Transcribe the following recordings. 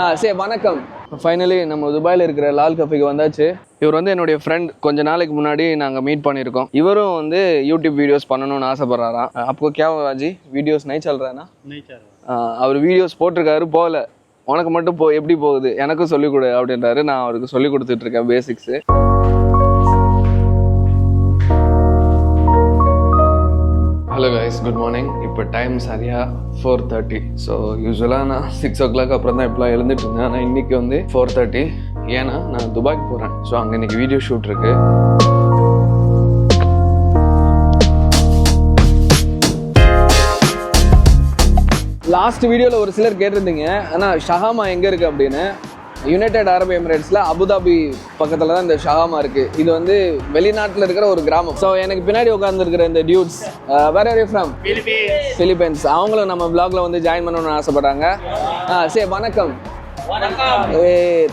ஆ சரி வணக்கம். ஃபைனலி நம்ம துபாயில் இருக்கிற லால் கஃபேக்கு வந்தாச்சு. இவர் வந்து என்னுடைய ஃப்ரெண்ட் கொஞ்ச நாளைக்கு முன்னாடி நாங்கள் மீட் பண்ணியிருக்கோம். இவரும் வந்து யூடியூப் வீடியோஸ் பண்ணணும்னு ஆசைப்படுறாராம் அப்போ கேவாஜி வீடியோஸ் நை சொல்கிறேன்னா அவர் வீடியோஸ் போட்டிருக்காரு போகல. உனக்கு மட்டும் போ எப்படி போகுது? எனக்கும் சொல்லிக் கொடு அப்படின்றாரு. நான் அவருக்கு சொல்லி கொடுத்துட்டு இருக்கேன் பேசிக்ஸு குட் மார்னிங் இப்போ டைம் சரியாக ஃபோர் தேர்ட்டி ஸோ யூஸ்வலாக நான் சிக்ஸ் ஓ கிளாக் அப்புறம் தான் இப்போலாம் எழுந்துட்டு இருந்தேன் ஆனால் இன்றைக்கி வந்து ஃபோர் தேர்ட்டி ஏன்னா நான் துபாய்க்கு போகிறேன் ஸோ அங்கே இன்னைக்கு வீடியோ ஷூட் இருக்குது லாஸ்ட் வீடியோவில் ஒரு சிலர் கேட்டிருந்தீங்க. ஆனால் ஷஹாமா எங்கே இருக்குது அப்படின்னு? யுனைடெட் அரப் எமிரேட்ஸில் அபுதாபி பக்கத்தில் தான் இந்த ஷஹாமா இருக்குது இது வந்து வெளிநாட்டில் இருக்கிற ஒரு கிராமம். ஸோ எனக்கு பின்னாடி உட்காந்துருக்கிற இந்த டியூட்ஸ் வேற யார் ஃப்ரம் பிலிப்பைன்ஸ் அவங்களும் நம்ம vlogல வந்து ஜாயின் பண்ணணும்னு ஆசைப்பட்டாங்க ஆ சரி வணக்கம். ஏ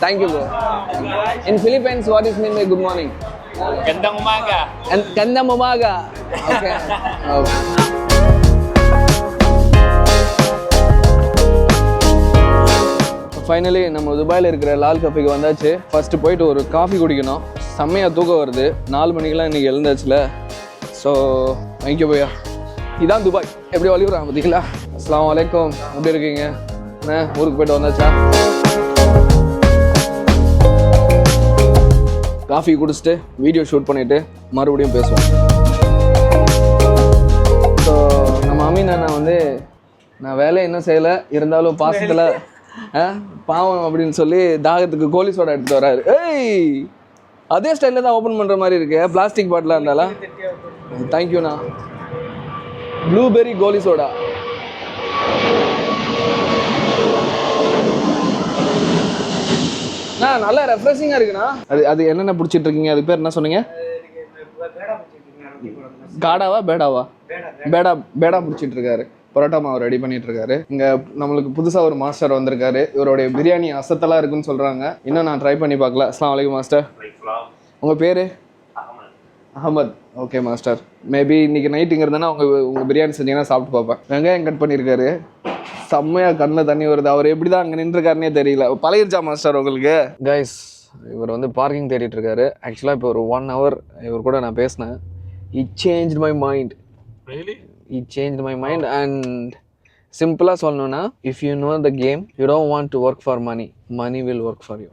thank you bro in Philippines what is mean good morning Gandang umaga. கந்த முமாகா ஓகே ஃபைனலி நம்ம துபாயில் இருக்கிற லால் கஃபிக்கு வந்தாச்சு. ஃபஸ்ட்டு போயிட்டு ஒரு காஃபி குடிக்கணும். செம்மையாக தூக்கம் வருது. நாலு மணிக்கெலாம் இன்றைக்கி எழுந்தாச்சுல. ஸோ வாங்கிக்க போயா. இதான் துபாய். எப்படி வழிபடுறாங்க பார்த்தீங்களா? அஸ்லாம் வலைக்கம் எப்படி இருக்கீங்க? என்ன ஊருக்கு போயிட்டு வந்தாச்சா? காஃபி குடிச்சிட்டு வீடியோ ஷூட் பண்ணிவிட்டு மறுபடியும் பேசுவோம். ஸோ நம்ம அமீன் அண்ணா வந்து நான் வேலையை இன்னும் செய்யலை. இருந்தாலும் பாசத்தில் பாவம் அப்படின்னு சொல்லி தாகத்துக்கு கோலி சோடா எடுத்துட்டு வராரு. ஏய் அதே ஸ்டைலில் தான் ஓப்பன் பண்ணுற மாதிரி இருக்கு. பிளாஸ்டிக் பாட்டிலாக இருந்தாலும் தேங்க்யூண்ணா ப்ளூபெர்ரி கோலி சோடா. அண்ணா நல்லா ரெஃப்ரெஷிங்காக இருக்குண்ணா. அது அது என்னென்ன பிடிச்சிட்டு இருக்கீங்க? அது பேர் என்ன சொன்னீங்க? காடாவா பேடாவா? பேடா பேடா பிடிச்சிட்டு இருக்காரு. பரோட்டா மாவு ரெடி பண்ணிட்டு இருக்காரு இங்க நம்மளுக்கு புதுசா ஒரு மாஸ்டர் வந்திருக்காரு. இவருடைய பிரியாணி அசத்தலா இருக்குன்னு சொல்றாங்க. இன்னும் நான் ட்ரை பண்ணி பார்க்கல. அஸ்லாம் வலைக்கும் மாஸ்டர் உங்க பேரு? அகமத் ஓகே மாஸ்டர் மேபி இன்னைக்கு நைட்டுங்கிறதுனா உங்க உங்க பிரியாணி செஞ்சீங்கன்னா சாப்பிட்டு பார்ப்பேன். வெங்காயம் கட் பண்ணியிருக்காரு செம்மையா கண்ணில் தண்ணி வருது. அவர் எப்படி தான் அங்கே நின்றுருக்காருனே தெரியல. பழகிருச்சா மாஸ்டர் உங்களுக்கு? கைஸ் இவர் வந்து பார்க்கிங் தேடிட்டு இருக்காரு ஆக்சுவலாக இப்போ ஒரு ஒன் ஹவர் இவர் கூட நான் பேசினேன். It change my mind it change my mind and சிம்பிளாக சொல்லணும்னா if you know the game you don't want to work for money money will work for you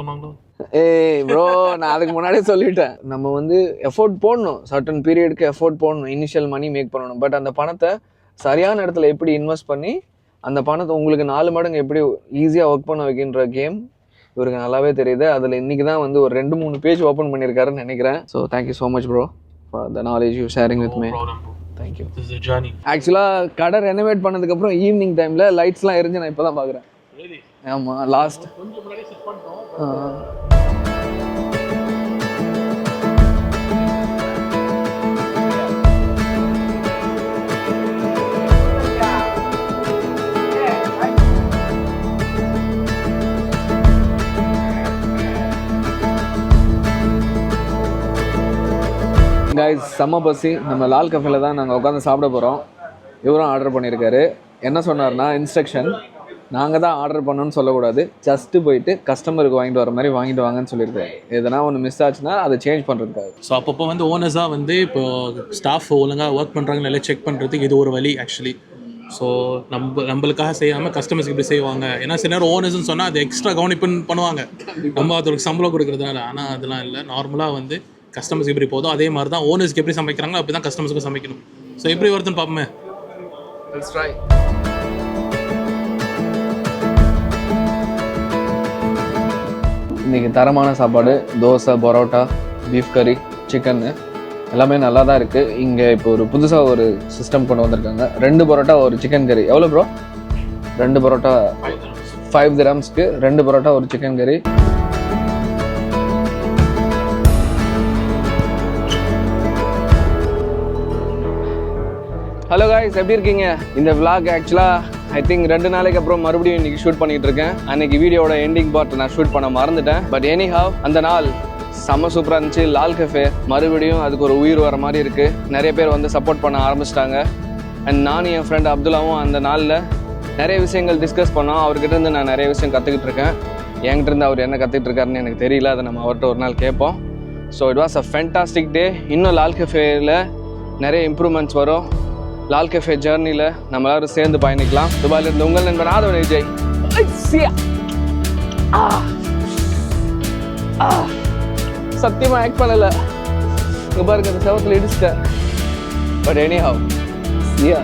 சொன்னாங்களோ? ஏய் ப்ரோ நான் அதுக்கு முன்னாடியே சொல்லிட்டேன். நம்ம வந்து எஃபோர்ட் போடணும். சர்டன் பீரியடுக்கு எஃபோர்ட் போடணும். இனிஷியல் மணி மேக் பண்ணணும். பட் அந்த பணத்தை சரியான இடத்துல எப்படி இன்வெஸ்ட் பண்ணி அந்த பணத்தை உங்களுக்கு நாலு மடங்கு எப்படி ஈஸியாக ஒர்க் பண்ண வைக்கின்ற கேம் இவருக்கு நல்லாவே தெரியுது. அதில் இன்னைக்கு தான் வந்து ஒரு ரெண்டு மூணு பேஜ் ஓப்பன் பண்ணியிருக்காருன்னு நினைக்கிறேன். So thank you so much bro for the knowledge you sharing with me. Thank you is a journey. ஆக்சுவலாக கடை ரெனோவேட் பண்ணதுக்கப்புறம் ஈவினிங் டைமில் லைட்ஸ்லாம் எரிஞ்சு நான் இப்போ தான் பார்க்குறேன்? ஆமாம் லாஸ்ட் காய்ஸ் கைஸ் செம்ம பசி நம்ம லால் கஃபேல தான் நாங்கள் உட்காந்து சாப்பிட போகிறோம் இவரும் ஆர்டர் பண்ணியிருக்காரு என்ன சொன்னார்னா இன்ஸ்ட்ரக்ஷன் நாங்கள் தான் ஆர்டர் பண்ணோன்னு சொல்லக்கூடாது. ஜஸ்ட்டு போயிட்டு கஸ்டமருக்கு வாங்கிட்டு வர மாதிரி வாங்கிட்டு வாங்கன்னு சொல்லியிருக்காரு. எதனா ஒன்று மிஸ் ஆச்சுன்னா அதை சேஞ்ச் பண்ணுறதுக்காக ஸோ அப்பப்போ வந்து ஓனர்ஸாக வந்து இப்போ ஸ்டாஃப் ஒழுங்காக ஒர்க் பண்ணுறாங்கன்னு எல்லாம் செக் பண்ணுறதுக்கு இது ஒரு வழி ஆக்சுவலி ஸோ நம்ம நம்மளுக்காக செய்யாமல் கஸ்டமர்ஸ்க்கு இப்படி செய்வாங்க. ஏன்னா சில நேரம் ஓனர்ஸ்னு சொன்னால் அது எக்ஸ்ட்ரா கவனிப்புன்னு பண்ணுவாங்க. நம்ம அதற்கு சம்பளம் கொடுக்குறதுனால. ஆனால் அதெல்லாம் இல்லை. நார்மலாக வந்து கஸ்டமர்ஸ்க்கு எப்படி போதோ அதே மாதிரி தான் ஓனர்ஸ்க்கு எப்படி சமைக்கிறாங்களோ அப்படி தான் கஸ்டமர்ஸ்க்கு சமைக்கணும். ஸோ எப்படி வருதுன்னு பார்ப்போமே இன்னைக்கு தரமான சாப்பாடு தோசை பரோட்டா பீஃப் கறி சிக்கன்னு எல்லாமே நல்லா தான் இருக்குது இங்கே இப்போ ஒரு புதுசாக ஒரு சிஸ்டம் கொண்டு வந்திருக்காங்க. ரெண்டு பரோட்டா ஒரு சிக்கன் கறி எவ்வளோ ப்ரோ ரெண்டு பரோட்டா ஃபைவ் கிராம்ஸ்க்கு ரெண்டு பரோட்டா ஒரு சிக்கன் கறி ஹலோ காய்ஸ் எப்படி இருக்கீங்க? இந்த விளாக் ஆக்சுவலாக ஐ திங்க் ரெண்டு நாளைக்கு அப்புறம் மறுபடியும் இன்னைக்கு ஷூட் பண்ணிட்டு இருக்கேன். அன்னைக்கு வீடியோட எண்டிங் பார்ட் நான் ஷூட் பண்ண மறந்துட்டேன். பட் எனி ஹாவ் அந்த நாள் செம்ம சூப்பராக இருந்துச்சு. லால் கஃபே மறுபடியும் அதுக்கு ஒரு உயிர் வர மாதிரி இருக்கு. நிறைய பேர் வந்து சப்போர்ட் பண்ண ஆரம்பிச்சிட்டாங்க. அண்ட் நானும் என் ஃப்ரெண்ட் அப்துல்லாவும் அந்த நாளில் நிறைய விஷயங்கள் டிஸ்கஸ் பண்ணோம். அவர்கிட்ட இருந்து நான் நிறைய விஷயம் கற்றுக்கிட்டு இருக்கேன். என்கிட்ட இருந்து அவர் என்ன கற்றுக்கிட்டு இருக்காருன்னு எனக்கு தெரியல. அதை நம்ம அவர்கிட்ட ஒரு நாள் கேட்போம். So it was a fantastic day இன்னும் லால் கஃபேயில் நிறைய இம்ப்ரூவ்மெண்ட்ஸ் வரும். லால் கஃபே ஜேர்னியில் நம்ம எல்லாரும் சேர்ந்து பயணிக்கலாம். துபாயிலிருந்து உங்கள் நண்பன் ஆதவன் விஜய். சியா. சத்தியமா ஆக்ட் பண்ணல. இங்க பாருங்க இந்த செவத்துல இடிச்சிட்டேன். But anyhow chia